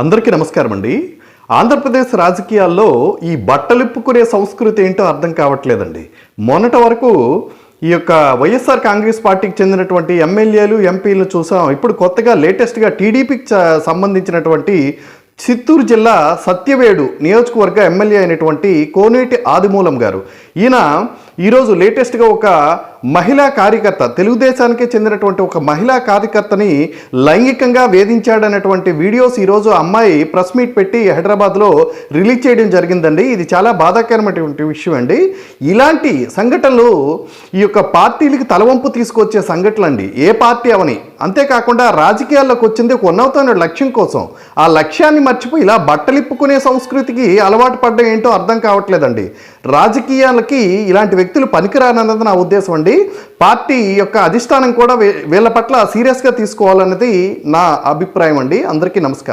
అందరికీ నమస్కారం అండి ఆంధ్రప్రదేశ్ రాజకీయాల్లో ఈ బట్టలిప్పుకునే సంస్కృతి ఏంటో అర్థం కావట్లేదండి. మొన్నటి వరకు ఈ యొక్క వైఎస్ఆర్ కాంగ్రెస్ పార్టీకి చెందినటువంటి ఎమ్మెల్యేలు ఎంపీలు చూసాం. ఇప్పుడు కొత్తగా లేటెస్ట్గా టీడీపీకి సంబంధించినటువంటి చిత్తూరు జిల్లా సత్యవేడు నియోజకవర్గ ఎమ్మెల్యే అయినటువంటి కోనేటి ఆదిమూలం గారు. ఈయన ఈరోజు లేటెస్ట్గా ఒక మహిళా కార్యకర్త తెలుగుదేశానికే చెందినటువంటి ఒక మహిళా కార్యకర్తని లైంగికంగా వేధించాడనేటువంటి వీడియోస్ ఈరోజు అమ్మాయి ప్రెస్ మీట్ పెట్టి హైదరాబాద్లో రిలీజ్ చేయడం జరిగిందండి. ఇది చాలా బాధాకరమైనటువంటి విషయం అండి. ఇలాంటి సంఘటనలు ఈ యొక్క పార్టీలకి తలవంపు తీసుకొచ్చే సంఘటనలు అండి. ఏ పార్టీ అవని. అంతేకాకుండా రాజకీయాల్లోకి వచ్చింది ఒక ఉన్నతమైన లక్ష్యం కోసం. ఆ లక్ష్యాన్ని మర్చిపోయి ఇలా బట్టలిప్పుకునే సంస్కృతికి అలవాటు పడ్డం ఏంటో అర్థం కావట్లేదండి. రాజకీయాలకి ఇలాంటి వ్యక్తులు పనికిరానన్నది నా ఉద్దేశం అండి. పార్టీ యొక్క అధిష్టానం కూడా వీళ్ళ పట్ల సీరియస్గా తీసుకోవాలన్నది నా అభిప్రాయం అండి. అందరికీ నమస్కారం.